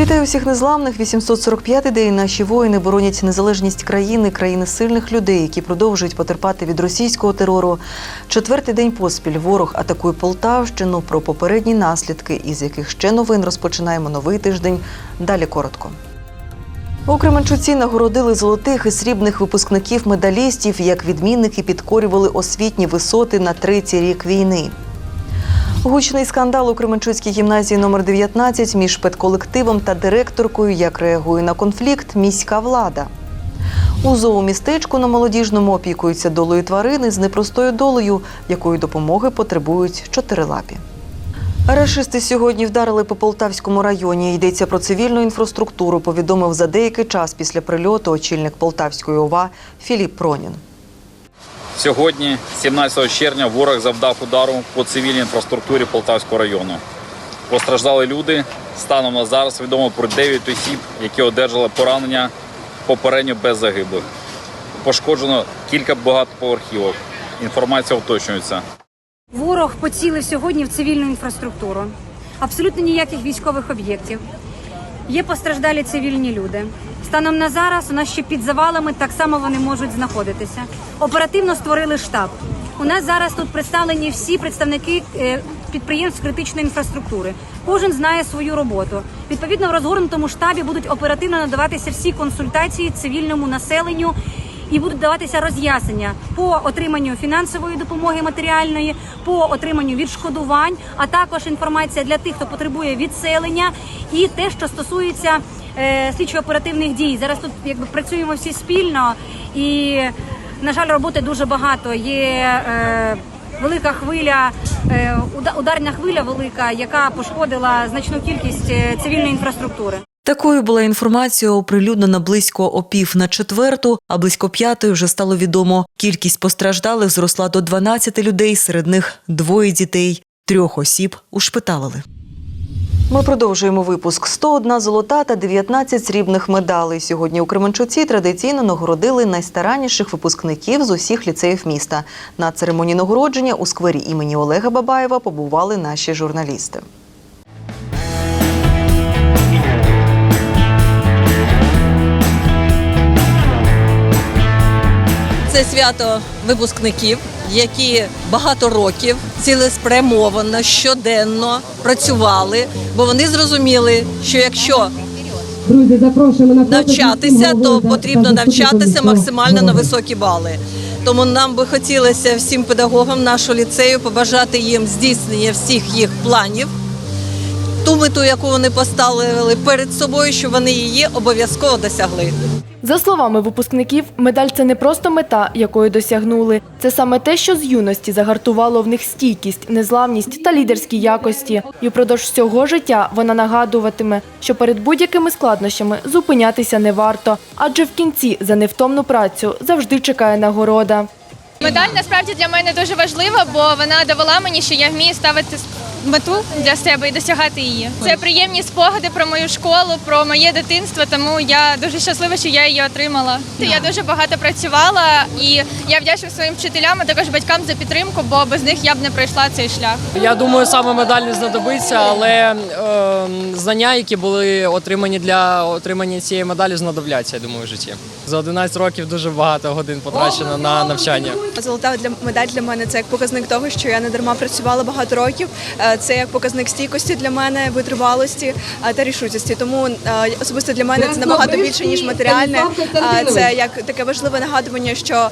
Вітаю всіх незламних. 845-й день наші воїни боронять незалежність країни, країни сильних людей, які продовжують потерпати від російського терору. Четвертий день поспіль ворог атакує Полтавщину. Про попередні наслідки, із яких ще новин розпочинаємо новий тиждень. Далі коротко. У Кременчуці нагородили золотих і срібних випускників медалістів, як відмінники підкорювали освітні висоти на третій рік війни. Гучний скандал у Кременчуцькій гімназії номер 19 між педколективом та директоркою. Як реагує на конфлікт міська влада. У зоомістечку на молодіжному опікуються долою тварини з непростою долею, якої допомоги потребують чотирилапі. Рашисти сьогодні вдарили по Полтавському районі. Йдеться про цивільну інфраструктуру. Повідомив за деякий час після прильоту очільник Полтавської ОВА Філіп Пронін. Сьогодні, 17 червня, ворог завдав удару по цивільній інфраструктурі Полтавського району. Постраждали люди. Станом на зараз відомо про 9 осіб, які одержали поранення попередньо без загиблих. Пошкоджено кілька багатоповерхівок. Інформація уточнюється. Ворог поцілив сьогодні в цивільну інфраструктуру. Абсолютно ніяких військових об'єктів. Є постраждалі цивільні люди. Станом на зараз у нас ще під завалами так само вони можуть знаходитися. Оперативно створили штаб. У нас зараз тут представлені всі представники е, підприємств критичної інфраструктури. Кожен знає свою роботу. Відповідно, в розгорнутому штабі будуть оперативно надаватися всі консультації цивільному населенню і будуть даватися роз'яснення по отриманню фінансової допомоги матеріальної, по отриманню відшкодувань, а також інформація для тих, хто потребує відселення, і те, що стосується е, слідчо-оперативних дій. Зараз тут якби працюємо всі спільно, і на жаль, роботи дуже багато. Є е, велика хвиля, е, уда- ударна хвиля велика, яка пошкодила значну кількість е, цивільної інфраструктури. Такою була інформація оприлюднена близько о пів на четверту, а близько п'ятої вже стало відомо. Кількість постраждалих зросла до 12 людей, серед них двоє дітей, трьох осіб ушпиталили. Ми продовжуємо випуск. 101 золота та 19 срібних медалей. Сьогодні у Кременчуці традиційно нагородили найстаранніших випускників з усіх ліцеїв міста. На церемонії нагородження у сквері імені Олега Бабаєва побували наші журналісти. Це свято випускників, які багато років цілеспрямовано щоденно працювали, бо вони зрозуміли, що якщо Друзі, запрошуємо на навчатися, то потрібно навчатися максимально на високі бали. Тому нам би хотілося всім педагогам нашого ліцею побажати їм здійснення всіх їх планів. Ту мету, яку вони поставили перед собою, що вони її обов'язково досягли. За словами випускників, медаль це не просто мета, якої досягнули. Це саме те, що з юності загартувало в них стійкість, незламність та лідерські якості. І впродовж всього життя вона нагадуватиме, що перед будь-якими складнощами зупинятися не варто, адже в кінці за невтомну працю завжди чекає нагорода. Медаль насправді для мене дуже важлива, бо вона довела мені, що я вмію ставити мету для себе і досягати її. Це приємні спогади про мою школу, про моє дитинство. Тому я дуже щаслива, що я її отримала. Я дуже багато працювала і я вдячна своїм вчителям, а також батькам за підтримку, бо без них я б не пройшла цей шлях. Я думаю, саме медаль не знадобиться, але е, знання, які були отримані для отримання цієї медалі, знадобляться, я думаю, в житті. За 11 років дуже багато годин потрачено на навчання. Золота для медаль для мене це як показник того, що я не дарма працювала багато років. Е, Це як показник стійкості для мене, витривалості е, та рішучості. Тому е, особисто для мене це набагато більше ніж матеріальне. Це як таке важливе нагадування, що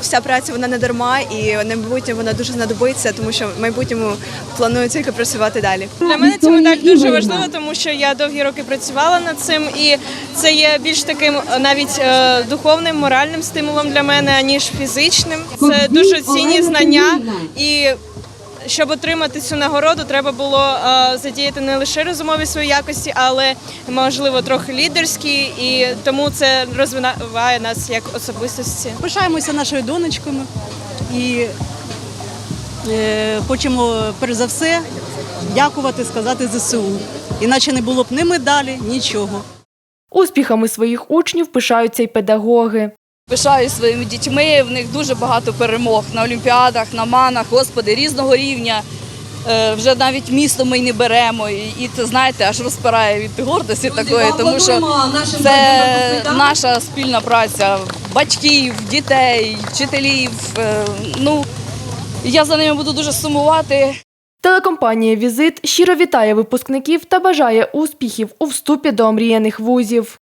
вся праця вона не дарма, і на майбутнє вона дуже знадобиться, тому що в майбутньому планую тільки працювати далі. Для мене ця медаль дуже важлива, тому що я довгі роки працювала над цим, і це є більш таким навіть духовним, моральним стимулом для мене, ніж фізичним. Це дуже цінні знання і. Щоб отримати цю нагороду, треба було е, задіяти не лише розумові свої якості, але можливо трохи лідерські, і тому це розвиває нас як особистості. Пишаємося нашою донечкою і е, хочемо перш за все дякувати, сказати ЗСУ. Іначе не було б ні медалі, нічого. Успіхами своїх учнів пишаються й педагоги. Пишаю своїми дітьми. В них дуже багато перемог на олімпіадах, на манах, господи, різного рівня. Е, Вже навіть місто ми й не беремо, і і це знаєте, аж розпирає від гордості такої, тому що це наша спільна праця батьків, дітей, вчителів. Е, Ну я за ними буду дуже сумувати. Телекомпанія Візит щиро вітає випускників та бажає успіхів у вступі до омріяних вузів.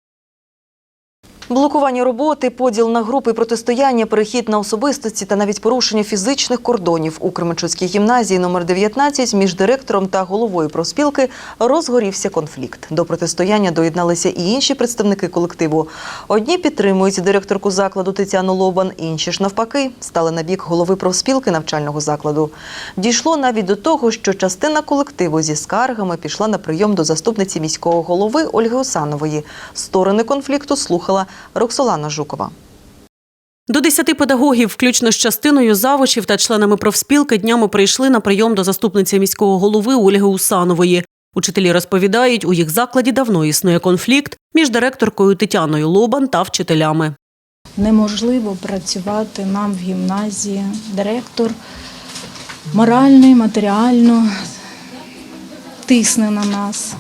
Блокування роботи, поділ на групи протистояння, перехід на особистості та навіть порушення фізичних кордонів у Кременчуцькій гімназії номер 19 між директором та головою профспілки розгорівся конфлікт. До протистояння доєдналися і інші представники колективу. Одні підтримують директорку закладу Тетяну Лобан, інші ж навпаки стали на бік голови профспілки навчального закладу. Дійшло навіть до того, що частина колективу зі скаргами пішла на прийом до заступниці міського голови Ольги Осанової. Сторони конфлікту слухала Роксолана Жукова. До десяти педагогів, включно з частиною завучів та членами профспілки, днями прийшли на прийом до заступниці міського голови Ольги Усанової. Учителі розповідають, у їх закладі давно існує конфлікт між директоркою Тетяною Лобан та вчителями. неможливо працювати нам в гімназії. Директор морально і матеріально тисне на нас,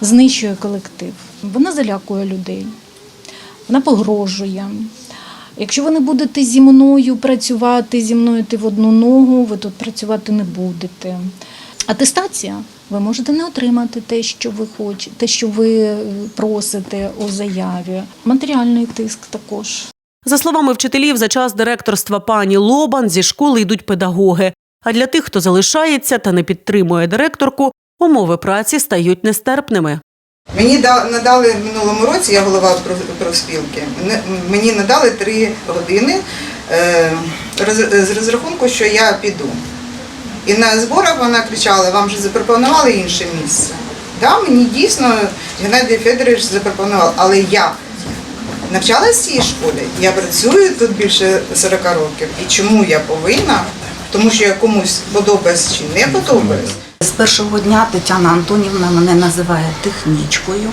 знищує колектив. Вона залякує людей, вона погрожує. Якщо ви не будете зі мною працювати, зі мною йти в одну ногу, ви тут працювати не будете. Атестація. Ви можете не отримати те, що ви хочете, те, що ви е, просите у заяві. Матеріальний тиск також. За словами вчителів, за час директорства пані Лобан зі школи йдуть педагоги. А для тих, хто залишається та не підтримує директорку, умови праці стають нестерпними. Мені надали в минулому році, я голова профспілки, мені надали три години е, з розрахунку, що я піду. І на зборах вона кричала, вам вже запропонували інше місце. Да, мені дійсно Геннадій Федорович запропонував, але я навчалася в цій школі, я працюю тут більше 40 років. І чому я повинна? Тому що я комусь подобаюсь чи не подобаюсь. З першого дня Тетяна Антонівна мене називає технічкою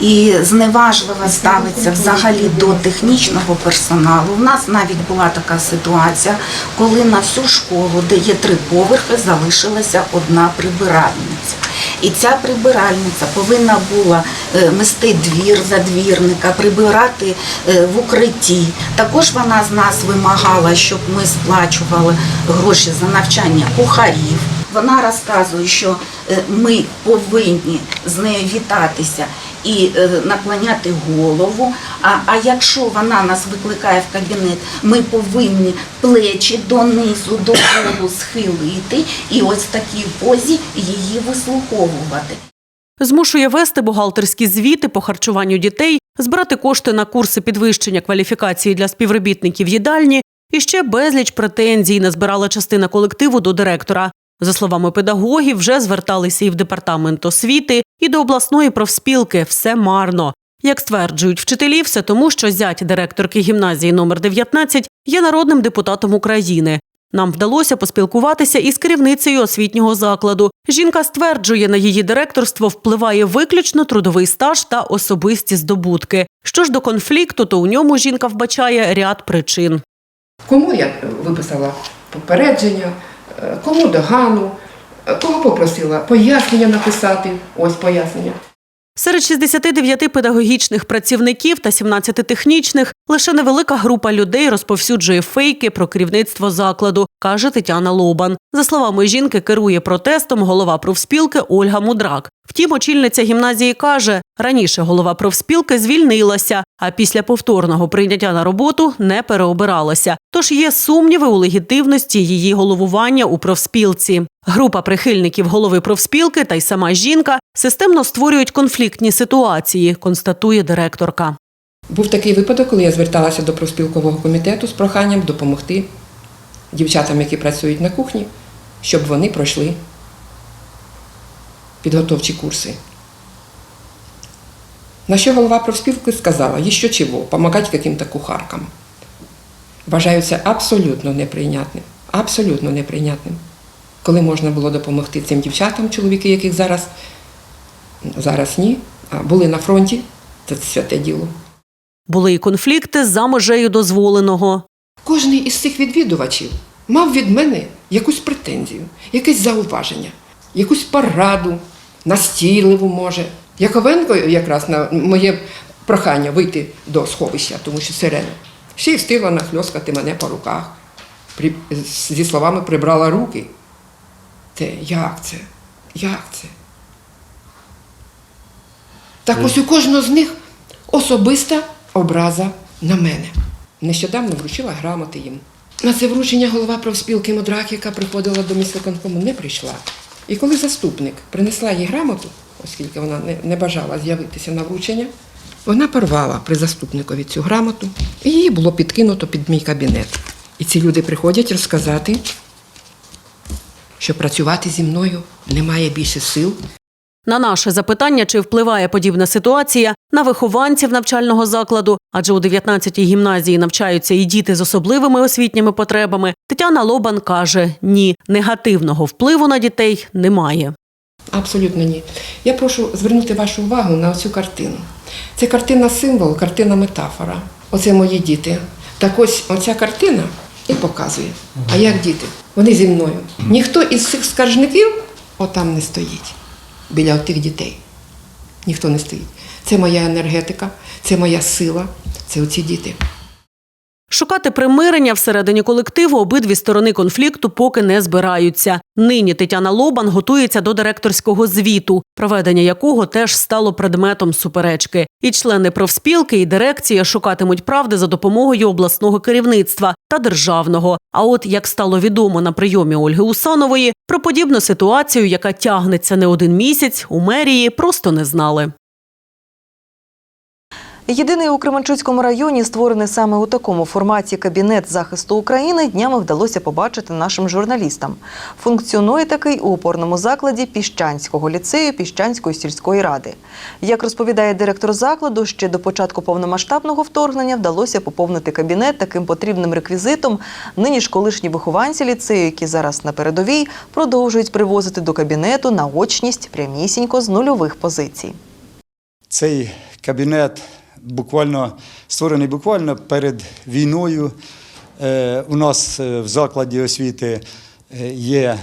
і зневажливо ставиться взагалі до технічного персоналу. У нас навіть була така ситуація, коли на всю школу, де є три поверхи, залишилася одна прибиральниця. І ця прибиральниця повинна була е, мести двір за двірника, прибирати е, в укритті. Також вона з нас вимагала, щоб ми сплачували гроші за навчання кухарів. Вона розказує, що е, ми повинні з нею вітатися і е, наклоняти голову. А, а якщо вона нас викликає в кабінет, ми повинні плечі донизу до полу схилити і ось в такій позі її вислуховувати. Змушує вести бухгалтерські звіти по харчуванню дітей, збирати кошти на курси підвищення кваліфікації для співробітників їдальні і ще безліч претензій назбирала частина колективу до директора. За словами педагогів, вже зверталися і в департамент освіти, і до обласної профспілки. Все марно. Як стверджують вчителі, все тому, що зять директорки гімназії номер 19 є народним депутатом України. Нам вдалося поспілкуватися із керівницею освітнього закладу. Жінка стверджує, на її директорство впливає виключно трудовий стаж та особисті здобутки. Що ж до конфлікту, то у ньому жінка вбачає ряд причин. Кому я виписала попередження, кому догану, е, кого попросила пояснення написати. Ось пояснення. Серед 69 педагогічних працівників та 17 технічних лише невелика група людей розповсюджує фейки про керівництво закладу, каже Тетяна Лобан. За словами жінки, керує протестом голова профспілки Ольга Мудрак. Втім, очільниця гімназії каже, раніше голова профспілки звільнилася, а після повторного прийняття на роботу не переобиралася. Тож є сумніви у легітимності її головування у профспілці. Група прихильників голови профспілки та й сама жінка системно створюють конфліктні ситуації, констатує директорка. Був такий випадок, коли я зверталася до профспілкового комітету з проханням допомогти дівчатам, які працюють на кухні, щоб вони пройшли підготовчі курси. На що голова профспілки сказала, «Еще чого, помогать каким-то кухаркам. Вважаю це абсолютно неприйнятним. Абсолютно неприйнятним. Коли можна було допомогти цим дівчатам, чоловіки, яких зараз, зараз ні, а були на фронті, це святе діло. Були й конфлікти за межею дозволеного. Кожний із цих відвідувачів мав від мене якусь претензію, якесь зауваження, якусь пораду, настійливу може. Яковенко якраз на моє прохання вийти до сховища, тому що сирена, ще й встигла нахльоскати мене по руках. При, зі словами прибрала руки. Це як це? Як це? Так ось у кожного з них особиста образа на мене. Нещодавно вручила грамоти їм. На це вручення голова профспілки Модрак, яка приходила до міськвиконкому, не прийшла. І коли заступник принесла їй грамоту, оскільки вона не, бажала з'явитися на вручення, вона порвала при заступникові цю грамоту, і її було підкинуто під мій кабінет. І ці люди приходять розказати, що працювати зі мною немає більше сил, На наше запитання, чи впливає подібна ситуація на вихованців навчального закладу, адже у 19-й гімназії навчаються і діти з особливими освітніми потребами, Тетяна Лобан каже: ні, негативного впливу на дітей немає. Абсолютно ні. Я прошу звернути вашу увагу на цю картину. Це картина символ, картина метафора. Оце мої діти. Так ось оця картина і показує. А як діти? Вони зі мною. Ніхто із цих скаржників отам не стоїть біля тих дітей. Ніхто не стоїть. Це моя енергетика, це моя сила, це оці діти. Шукати примирення всередині колективу обидві сторони конфлікту поки не збираються. Нині Тетяна Лобан готується до директорського звіту, проведення якого теж стало предметом суперечки. І члени профспілки і дирекція шукатимуть правди за допомогою обласного керівництва та державного. А от як стало відомо на прийомі Ольги Усанової, про подібну ситуацію, яка тягнеться не один місяць, у мерії просто не знали. Єдиний у Кременчуцькому районі, створений саме у такому форматі Кабінет захисту України, днями вдалося побачити нашим журналістам. Функціонує такий у опорному закладі Піщанського ліцею Піщанської сільської ради. Як розповідає директор закладу, ще до початку повномасштабного вторгнення вдалося поповнити кабінет таким потрібним реквізитом. Нині ж колишні вихованці ліцею, які зараз на передовій, продовжують привозити до кабінету наочність прямісінько з нульових позицій. Цей кабінет буквально створений буквально перед війною. Е, У нас е, в закладі освіти е, є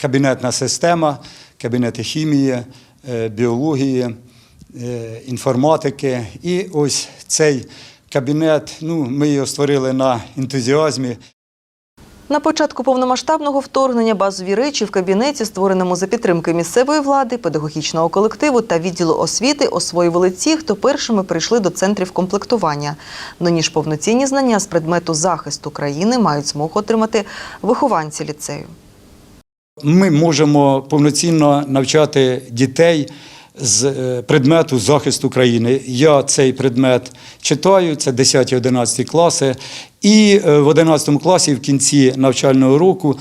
кабінетна система, кабінети хімії, біології, інформатики. І ось цей кабінет, ну, ми його створили на ентузіазмі. На початку повномасштабного вторгнення базові речі в кабінеті, створеному за підтримки місцевої влади, педагогічного колективу та відділу освіти, освоювали ті, хто першими прийшли до центрів комплектування. Нині повноцінні знання з предмету захисту країни мають змогу отримати вихованці ліцею. Ми можемо повноцінно навчати дітей з е, предмету захисту країни. Я цей предмет читаю, це 10-11 класи. І е, в 11 класі в кінці навчального року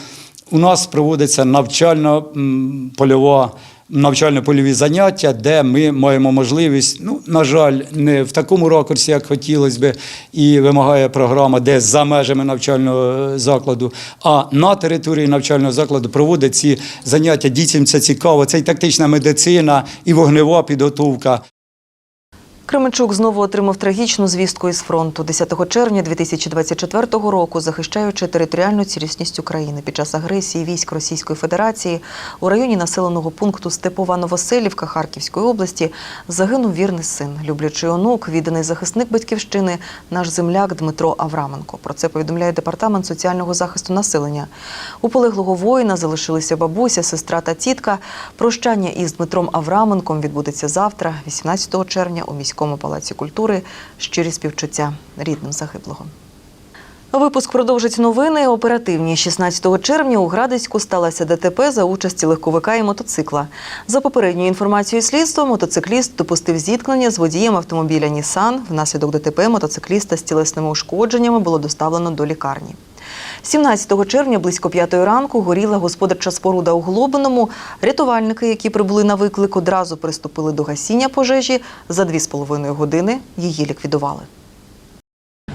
у нас проводиться навчально-польова. Навчально-польові заняття, де ми маємо можливість, ну на жаль, не в такому ракурсі, як хотілося би, і вимагає програма, де за межами навчального закладу, а на території навчального закладу проводять ці заняття. Дітям це цікаво. Це і тактична медицина, і вогнева підготовка. Кременчук знову отримав трагічну звістку із фронту 10 червня 2024 року, захищаючи територіальну цілісність України під час агресії військ Російської Федерації у районі населеного пункту Степова Новоселівка Харківської області загинув вірний син, люблячий онук, відданий захисник батьківщини, наш земляк Дмитро Авраменко. Про це повідомляє департамент соціального захисту населення. У полеглого воїна залишилися бабуся, сестра та тітка. Прощання із Дмитром Авраменком відбудеться завтра, 18 червня, у міському палаці культури. Щирі співчуття рідним загиблого. Випуск продовжить новини. Оперативні 16 червня у Градиську сталося ДТП за участі легковика і мотоцикла. За попередньою інформацією слідства, мотоцикліст допустив зіткнення з водієм автомобіля Нісан. Внаслідок ДТП мотоцикліста з тілесними ушкодженнями було доставлено до лікарні. 17 червня близько 5 ранку горіла господарча споруда у Глобиному. Рятувальники, які прибули на виклик, одразу приступили до гасіння пожежі. За 2,5 години її ліквідували.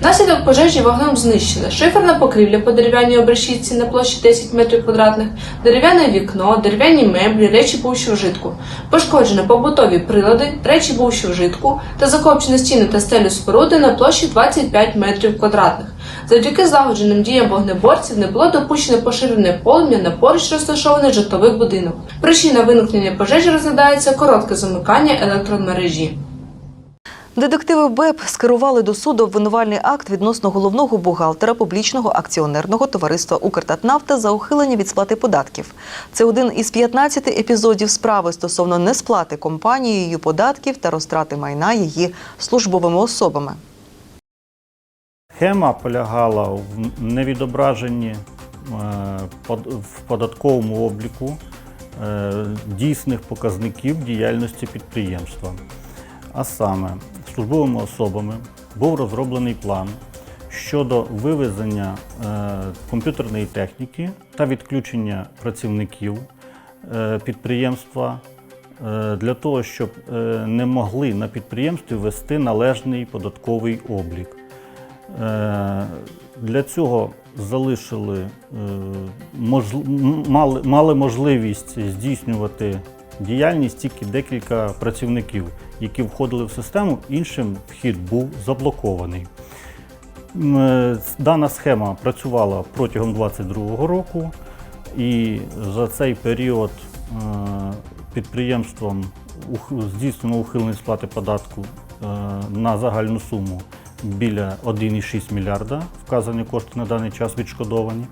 Внаслідок пожежі вогнем знищена шиферна покрівля по дерев'яній обрешітці на площі 10 метрів квадратних, дерев'яне вікно, дерев'яні меблі, речі бувші вжитку. Пошкоджено побутові прилади, речі бувші вжитку та закопчені стіни та стелю споруди на площі 25 метрів квадратних. Завдяки злагодженим діям вогнеборців не було допущено поширене полум'я на поруч розташований житловий будинок. Причина виникнення пожежі розглядається коротке замикання електромережі. Детективи БЕП скерували до суду обвинувальний акт відносно головного бухгалтера публічного акціонерного товариства «Укртатнафта» за ухилення від сплати податків. Це один із 15 епізодів справи стосовно несплати компанією податків та розтрати майна її службовими особами. Схема полягала в невідображенні е, в податковому обліку е, дійсних показників діяльності підприємства. А саме, службовими особами був розроблений план щодо вивезення е, комп'ютерної техніки та відключення працівників е, підприємства е, для того, щоб не могли на підприємстві вести належний податковий облік. Для цього залишили, мали можливість здійснювати діяльність тільки декілька працівників, які входили в систему, іншим вхід був заблокований. Е, Дана схема працювала протягом 2022 року, і за цей період е, підприємством здійснено ухилення сплати податку е, на загальну суму біля 1,6 мільярда. Вказані кошти на даний час відшкодовані.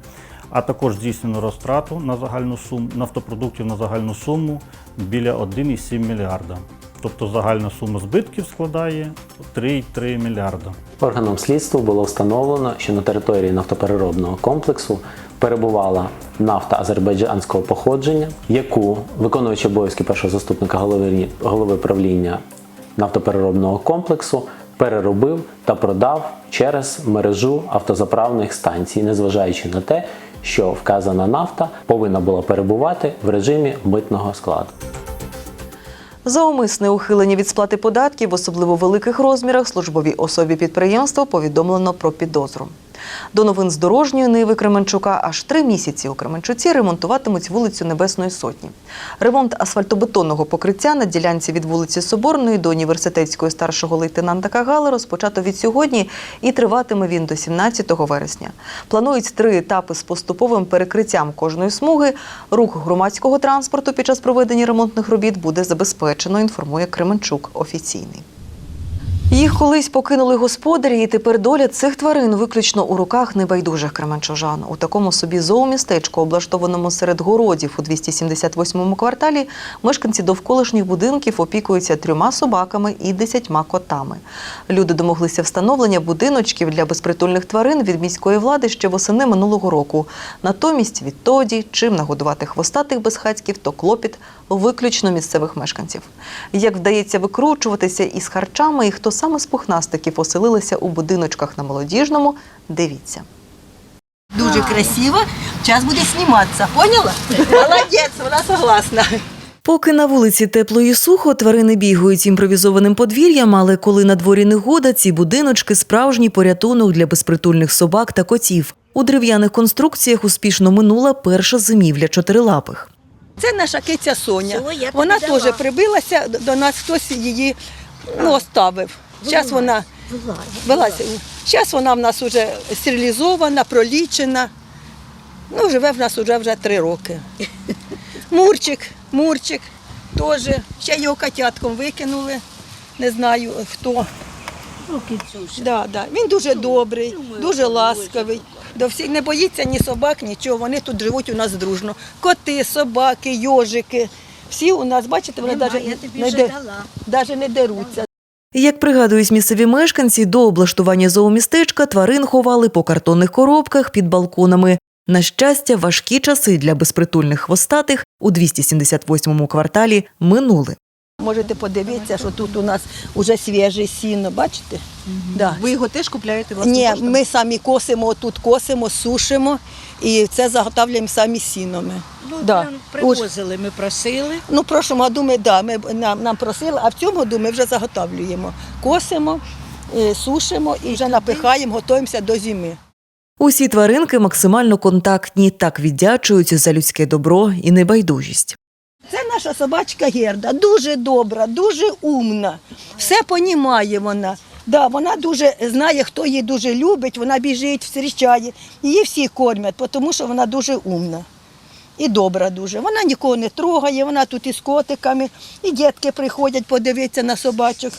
А також здійснено розтрату на загальну суму нафтопродуктів на загальну суму біля 1,7 мільярда. Тобто загальна сума збитків складає 3,3 мільярда. Органом слідства було встановлено, що на території нафтопереробного комплексу перебувала нафта азербайджанського походження, яку виконуючи обов'язки першого заступника голови, голови правління нафтопереробного комплексу переробив та продав через мережу автозаправних станцій, незважаючи на те, що вказана нафта повинна була перебувати в режимі митного складу. За умисне ухилення від сплати податків особливо великих розмірах службовій особі підприємства повідомлено про підозру. До новин з дорожньої ниви Кременчука аж три місяці у Кременчуці ремонтуватимуть вулицю Небесної Сотні. Ремонт асфальтобетонного покриття на ділянці від вулиці Соборної до університетської старшого лейтенанта Кагала розпочато від сьогодні і триватиме він до 17 вересня. Планують три етапи з поступовим перекриттям кожної смуги. Рух громадського транспорту під час проведення ремонтних робіт буде забезпечено, інформує Кременчук офіційний. Їх колись покинули господарі, і тепер доля цих тварин виключно у руках небайдужих кременчужан. У такому собі зоомістечку, облаштованому серед городів у 278-му кварталі, мешканці довколишніх будинків опікуються трьома собаками і десятьма котами. Люди домоглися встановлення будиночків для безпритульних тварин від міської влади ще восени минулого року. Натомість відтоді, чим нагодувати хвостатих безхатьків, то клопіт виключно місцевих мешканців. Як вдається викручуватися із харчами і хто саме з пухнастиків оселилися у будиночках на молодіжному, дивіться. Дуже красиво. Час буде зніматися. Поняла? Молодець, вона согласна. Поки на вулиці тепло і сухо, тварини бігають імпровізованим подвір'ям, але коли на дворі негода, ці будиночки справжній порятунок для безпритульних собак та котів. У дерев'яних конструкціях успішно минула перша зимівля чотирилапих. Це наша киця Соня. Вона теж прибилася до- до нас, хтось її ну, оставив. Зараз вона вилазить. Зараз вона в нас вже стерилізована, пролічена. Ну, живе в нас вже вже три роки. Мурчик, Мурчик теж. Ще його котятком викинули. Не знаю хто. Да, да. Він дуже добрий, дуже ласкавий. До всіх не боїться ні собак, нічого. Вони тут живуть у нас дружно. Коти, собаки, йожики. Всі у нас, бачите, вони навіть не, не деруться. Як пригадують місцеві мешканці, до облаштування зоомістечка тварин ховали по картонних коробках під балконами. На щастя, важкі часи для безпритульних хвостатих у 278-му кварталі минули. Можете подивитися, що тут у нас вже свіже сіно, бачите? Да. Ви його теж купляєте власним Ні, ми самі косимо, тут косимо, сушимо і це заготовляємо самі сіноми. Ну, да. прям привозили, ми просили. Ну, в прошлому году ми, да, ми, нам, нам просили, а в цьому году ми вже заготовлюємо. Косимо, е, сушимо і вже напихаємо, готуємося до зими. Усі тваринки максимально контактні, так віддячують за людське добро і небайдужість. Це наша собачка Герда, дуже добра, дуже умна. Все понімає вона. Да, вона дуже знає, хто її дуже любить, вона біжить, зустрічає. Її всі кормять, тому що вона дуже умна і добра дуже. Вона нікого не трогає, вона тут із котиками, і дітки приходять подивитися на собачок.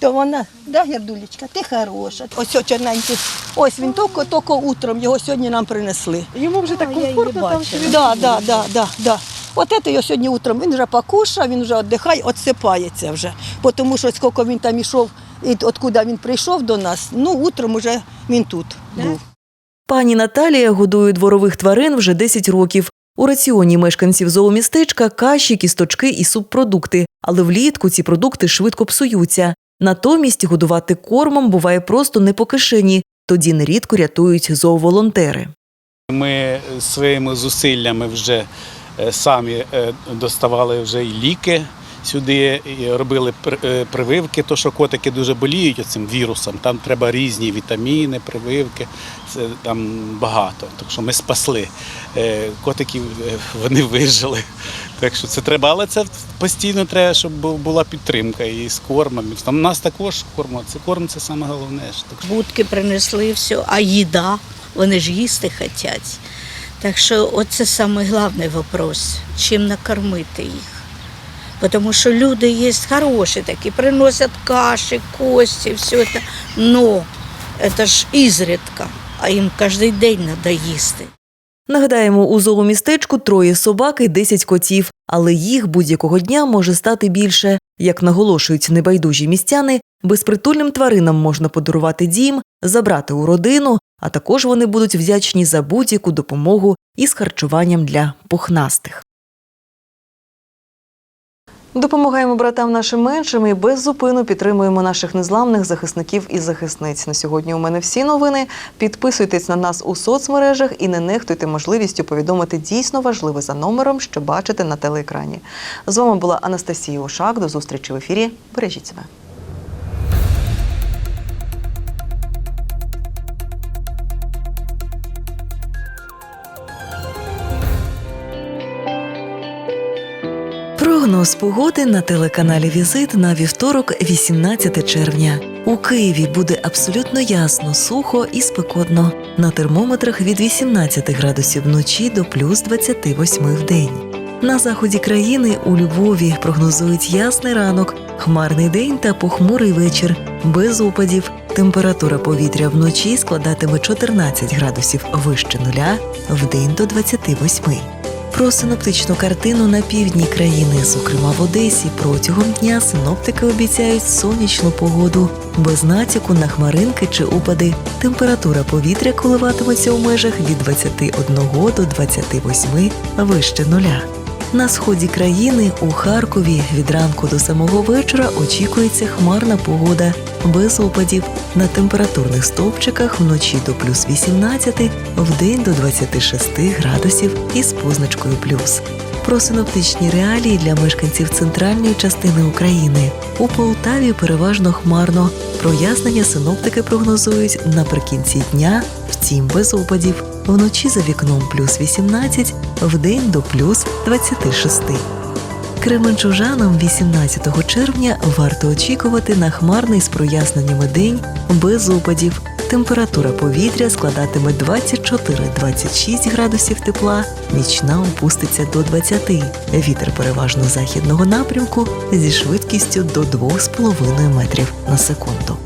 То вона, да, Гердулечка, ти хороша. Ось о, чорненький. Ось він тільки, тільки утром його сьогодні нам принесли. Йому вже так комфортно там. Да, да, да, да, да. От це його сьогодні утром. Він вже покушав, він вже віддихає, відсипається вже. Бо Тому що скільки він там йшов, і откуда він прийшов до нас, ну утром вже він тут був. Пані Наталія годує дворових тварин вже 10 років. У раціоні мешканців зоомістечка каші, кісточки і субпродукти, але влітку ці продукти швидко псуються. Натомість годувати кормом буває просто не по кишені, тоді нерідко рятують зооволонтери. Ми своїми зусиллями вже е, самі е, доставали вже і ліки сюди, робили е, прививки, то що котики дуже боліють цим вірусом. Там треба різні вітаміни, прививки, це там багато. Так що ми спасли Е, котиків, е, вони вижили. Так що це треба, але це постійно треба, щоб була підтримка і з кормом. Там у нас також корм, це корм це саме головне. Будки принесли все, а їда, вони ж їсти хочуть. Так що оце самий головний вопрос, чим накормити їх. Тому що люди є хороші такі, приносять каші, кості, все це. Но це ж ізрідка, а їм кожен день треба їсти. Нагадаємо, у зоомістечку троє собак і 10 котів, але їх будь-якого дня може стати більше. Як наголошують небайдужі містяни, безпритульним тваринам можна подарувати дім, забрати у родину, а також вони будуть вдячні за будь-яку допомогу із харчуванням для пухнастих. Допомагаємо братам нашим меншим і без зупину підтримуємо наших незламних захисників і захисниць. На сьогодні у мене всі новини. Підписуйтесь на нас у соцмережах і не нехтуйте можливістю повідомити дійсно важливе за номером, що бачите на телеекрані. З вами була Анастасія Ошак. До зустрічі в ефірі. Бережіть себе. Прогноз погоди на телеканалі Візит на вівторок, 18 червня. У Києві буде абсолютно ясно, сухо і спекотно. На термометрах від 18 градусів вночі до плюс 28 в день. На заході країни у Львові прогнозують ясний ранок, хмарний день та похмурий вечір, без опадів. Температура повітря вночі складатиме 14 градусів вище нуля, вдень до 28. Про синоптичну картину на півдні країни, зокрема в Одесі, протягом дня синоптики обіцяють сонячну погоду, без натяку на хмаринки чи опади. Температура повітря коливатиметься у межах від 21 до 28 вище нуля. На сході країни у Харкові від ранку до самого вечора очікується хмарна погода без опадів. На температурних стовпчиках вночі до плюс 18, вдень до 26 градусів із позначкою плюс. Про синоптичні реалії для мешканців центральної частини України. У Полтаві переважно хмарно. Прояснення синоптики прогнозують наприкінці дня, втім без опадів. Вночі за вікном плюс 18, вдень до плюс 26. Кременчужанам 18 червня варто очікувати на хмарний з проясненнями день без опадів. Температура повітря складатиме 24-26 градусів тепла, нічна опуститься до 20. Вітер переважно західного напрямку зі швидкістю до 2,5 метрів на секунду.